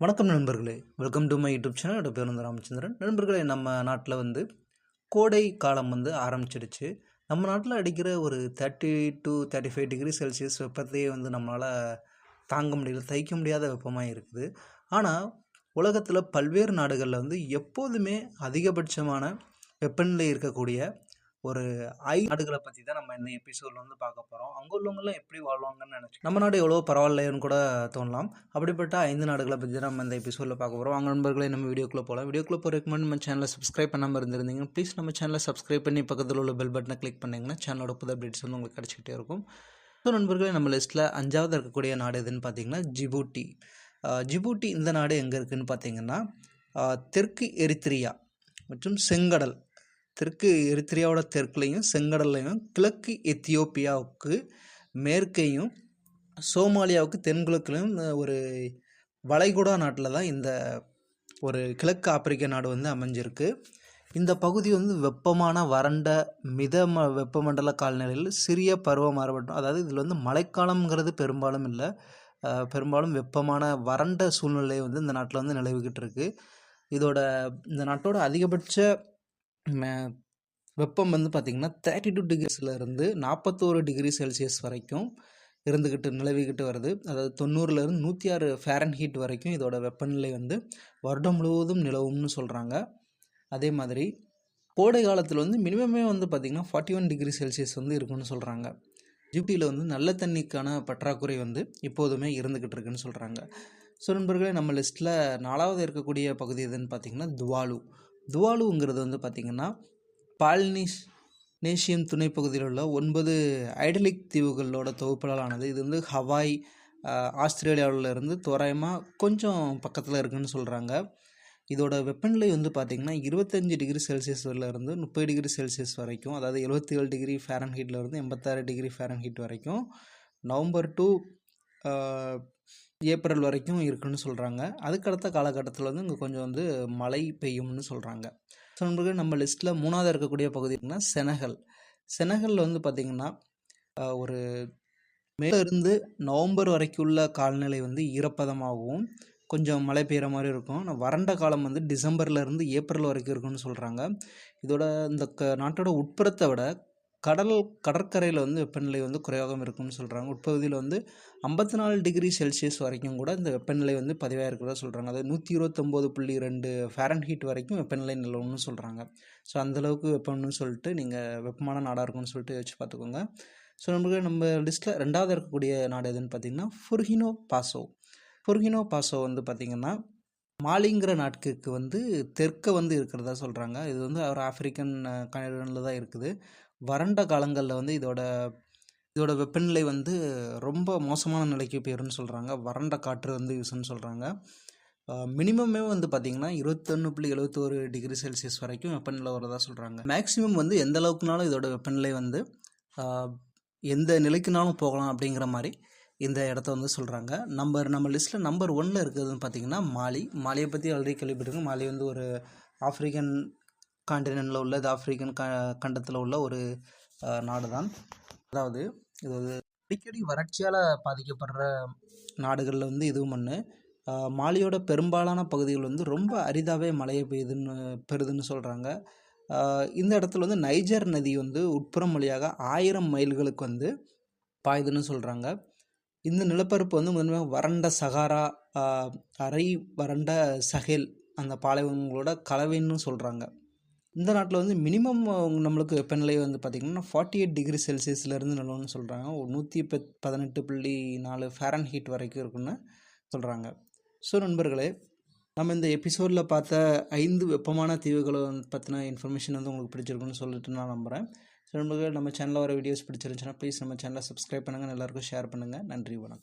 வணக்கம் நண்பர்களே. Welcome to my YouTube channel என்னோட பேர் வந்து ராமச்சந்திரன். நண்பர்களே நம்ம நாட்டில் வந்து கோடை காலம் வந்து ஆரம்பிச்சிடுச்சு. நம்ம நாட்டில் அடிக்கிற ஒரு thirty to thirty five degree Celsius வெப்பத்தையே வந்து நம்மளால் தாங்க முடியல தைக்க முடியாத வெப்பமாக இருக்குது. ஆனால் உலகத்தில் பல்வேறு நாடுகளில் வந்து எப்போதுமே அதிகபட்சமான வெப்பநிலை இருக்கக்கூடிய ஒரு ஐ நாடுகளை பற்றி தான் நம்ம இந்த எபிசோடில் வந்து பார்க்க போகிறோம் அங்கே உள்ளவங்களாம் எப்படி வாழ்வாங்கன்னு நினச்சி நம்ம நாடு எவ்வளோ பரவாயில்லைன்னு கூட தோணலாம். அப்படிப்பட்ட ஐந்து நாடுகளை பற்றி தான் நம்ம இந்த எபிசோடில் பார்க்க போகிறோம் அவங்க நண்பர்களே நம்ம வீடியோக்குள்ளே போகலாம் வீடியோக்குள்ளே போகிறதுக்கு முன்னாடி நம்ம சேனலை சப்ஸ்கிரைப் பண்ணாமல் இருந்திருந்தீங்க ப்ளீஸ் நம்ம சேனலை சப்ஸ்கிரைப் பண்ணி பக்கத்தில் உள்ள பெல் பட்டனை கிளிக் பண்ணிங்கன்னா சேனலோட புது அப்டேட்ஸ் வந்து உங்களுக்கு கிடச்சிக்கிட்டே இருக்கும். ஸோ நண்பர்களே நம்ம லிஸ்ட்டில் அஞ்சாவது இருக்கக்கூடிய நாடு எதுன்னு பார்த்தீங்கன்னா ஜிபூட்டி. ஜிபூட்டி இந்த நாடு எங்கே இருக்குதுன்னு பார்த்தீங்கன்னா தெற்கு எரித்திரியா மற்றும் செங்கடல். தெற்கு எரித்திரியாவோட தெற்குலையும் செங்கடல்லையும் கிழக்கு எத்தியோப்பியாவுக்கு மேற்கையும் சோமாலியாவுக்கு தென்கிழக்குலையும் ஒரு வளைகுடா நாட்டில் தான் இந்த ஒரு கிழக்கு ஆப்பிரிக்க நாடு வந்து அமைஞ்சிருக்கு. இந்த பகுதி வந்து வெப்பமான வறண்ட மித ம வெப்பமண்டல காலநிலையில் சிறிய பருவ மாறுபட்டும் அதாவது இதில் வந்து மழைக்காலம்ங்கிறது பெரும்பாலும் இல்லை. பெரும்பாலும் வெப்பமான வறண்ட சூழ்நிலை வந்து இந்த நாட்டில் வந்து நிலவிக்கிட்டு இருக்குது இதோட இந்த நாட்டோட அதிகபட்ச வெப்பம் வந்து பார்த்திங்கன்னா தேர்ட்டி டூ டிகிரிஸ்லேருந்து நாற்பத்தோரு டிகிரி செல்சியஸ் வரைக்கும் இருந்துக்கிட்டு நிலவிக்கிட்டு வருது. அதாவது தொண்ணூறுலேருந்து நூற்றி ஆறு ஃபேரன் ஹீட் வரைக்கும் இதோட வெப்பநிலை வந்து வருடம் முழுவதும் நிலவும்னு சொல்கிறாங்க அதே மாதிரி கோடை காலத்தில் வந்து மினிமமே வந்து பார்த்திங்கன்னா ஃபார்ட்டி ஒன் டிகிரி செல்சியஸ் வந்து இருக்குன்னு சொல்கிறாங்க ஜிப்டியில் வந்து நல்ல தண்ணிக்கான பற்றாக்குறை வந்து இப்போதுமே இருந்துக்கிட்டு இருக்குன்னு சொல்கிறாங்க ஸோ நண்பர்களே நம்ம லிஸ்ட்டில் நாலாவது இருக்கக்கூடிய பகுதி எதுன்னு பார்த்திங்கன்னா துவாலு. துவாலுங்கிறது வந்து பார்த்திங்கன்னா பால்னிஷ் நேஷியம் துணைப்பகுதியில் உள்ள ஒன்பது ஐடலிக் தீவுகளோட தொகுப்புகளால் ஆனது இது வந்து ஹவாய் ஆஹ், இருந்து தோராயமாக கொஞ்சம் பக்கத்தில் இருக்குதுன்னு சொல்கிறாங்க இதோட வெப்பநிலை வந்து பார்த்திங்கன்னா இருபத்தஞ்சி டிகிரி செல்சியஸ் இருந்து முப்பது டிகிரி செல்சியஸ் வரைக்கும் அதாவது எழுபத்தி ஏழு டிகிரி ஃபேரன் இருந்து எண்பத்தாறு டிகிரி ஃபேரன் ஹீட் வரைக்கும் நவம்பர் டு ஏப்ரல் வரைக்கும் இருக்குன்னு சொல்கிறாங்க அதுக்கடுத்த காலகட்டத்தில் வந்து இங்கே கொஞ்சம் வந்து மழை பெய்யும்னு சொல்கிறாங்க ஸோ நம்ம லிஸ்ட்டில் மூணாவது இருக்கக்கூடிய பகுதி இருக்குன்னா செனகல். செனகல்ல வந்து பார்த்திங்கன்னா ஒரு மேலிருந்து நவம்பர் வரைக்கும் உள்ள காலநிலை வந்து ஈரப்பதமாகவும் கொஞ்சம் மழை பெய்கிற மாதிரி இருக்கும். ஆனால் வறண்ட காலம் வந்து டிசம்பர்லேருந்து ஏப்ரல் வரைக்கும் இருக்குன்னு சொல்கிறாங்க இதோட இந்த க நாட்டோட உட்புறத்தை விட கடல் கடற்கரையில் வந்து வெப்பநிலை வந்து குறைவாகவும் இருக்கும்னு சொல்கிறாங்க உட்பகுதியில் வந்து ஐம்பத்தி நாலு டிகிரி செல்சியஸ் வரைக்கும் கூட இந்த வெப்பநிலை வந்து பதிவாக இருக்கிறதா சொல்கிறாங்க அதாவது நூற்றி இருபத்தொம்போது புள்ளி ரெண்டு ஃபேரன் ஹீட் வரைக்கும் வெப்பநிலை நிலவும்னு சொல்கிறாங்க ஸோ அந்தளவுக்கு வெப்பம்னு சொல்லிட்டு நீங்கள் வெப்பமான நாடாக இருக்கும்னு சொல்லிட்டு வச்சு பார்த்துக்கோங்க. ஸோ நமக்கு நம்ம லிஸ்ட்டில் ரெண்டாவது இருக்கக்கூடிய நாடு எதுன்னு பார்த்தீங்கன்னா ஃபுர்ஹினோ பாசோ ஃபுர்ஹினோ பாசோ வந்து பார்த்திங்கன்னா மாலிங்கிற நாட்டுக்கு வந்து தெற்க வந்து இருக்கிறதா சொல்கிறாங்க இது வந்து ஒரு ஆப்பிரிக்கன் கனடியனில் தான் இருக்குது. வறண்ட காலங்களில் வந்து இதோட இதோட வெப்பநிலை வந்து ரொம்ப மோசமான நிலைக்கு போயிரும்னு சொல்கிறாங்க வறண்ட காற்று வந்து யூஸ்ன்னு சொல்கிறாங்க மினிமமே வந்து பார்த்திங்கன்னா இருபத்தொன்று புள்ளி எழுபத்தோரு டிகிரி செல்சியஸ் வரைக்கும் வெப்பநிலை வரதா சொல்கிறாங்க மேக்ஸிமம் வந்து எந்த அளவுக்குனாலும் இதோட வெப்பநிலை வந்து எந்த நிலைக்குனாலும் போகலாம் அப்படிங்கிற மாதிரி இந்த இடத்த வந்து சொல்கிறாங்க நம்பர் நம்ம லிஸ்ட்டில் நம்பர் ஒன்னில் இருக்கிறதுன்னு பார்த்தீங்கன்னா மாலி. மாலியை பற்றி ஆல்ரெடி கேள்விப்பட்டிருக்கோம். மாலி வந்து ஒரு ஆஃப்ரிக்கன் காண்டினென்ட்டில் உள்ள இது ஆப்பிரிக்கன் க கண்டத்தில் உள்ள ஒரு நாடு தான் அதாவது இது வந்து அடிக்கடி வறட்சியால் பாதிக்கப்படுற நாடுகளில் வந்து இதுவும் ஒன்று மாலியோட பெரும்பாலான பகுதிகள் வந்து ரொம்ப அரிதாகவே மழையை பெய்யுதுன்னு பெறுதுன்னு சொல்கிறாங்க இந்த இடத்துல வந்து நைஜர் நதி வந்து உட்புறம் வழியாக ஆயிரம் மைல்களுக்கு வந்து பாயுதுன்னு சொல்கிறாங்க இந்த நிலப்பரப்பு வந்து முதன்மையாக வறண்ட சகாரா அரை வறண்ட சஹேல் அந்த பாலைவனங்களோட கலவைன்னு சொல்கிறாங்க இந்த நாட்டில் வந்து மினிமம் நம்மளுக்கு வெப்பநிலை வந்து பார்த்திங்கன்னா ஃபார்ட்டி எயிட் டிகிரி செல்சியஸ்லேருந்து நிலவுன்னு சொல்கிறாங்க ஒரு நூற்றி பத் பதினெட்டு புள்ளி நாலு ஃபேரன் ஹீட் வரைக்கும் இருக்குன்னு சொல்கிறாங்க ஸோ நண்பர்களே நம்ம இந்த எபிசோடில் பார்த்த ஐந்து வெப்பமான தீவுகளை பற்றின இன்ஃபர்மேஷன் வந்து உங்களுக்கு பிடிச்சிருக்குன்னு சொல்லிட்டு நான் நம்புகிறேன் ஸோ நண்பர்கள் நம்ம சேனலில் வர வீடியோஸ் பிடிச்சிருந்துச்சுன்னா ப்ளீஸ் நம்ம சேனலை சப்ஸ்கிரைப் பண்ணுங்கள் எல்லாருக்கும் ஷேர் பண்ணுங்கள் நன்றி வணக்கம்.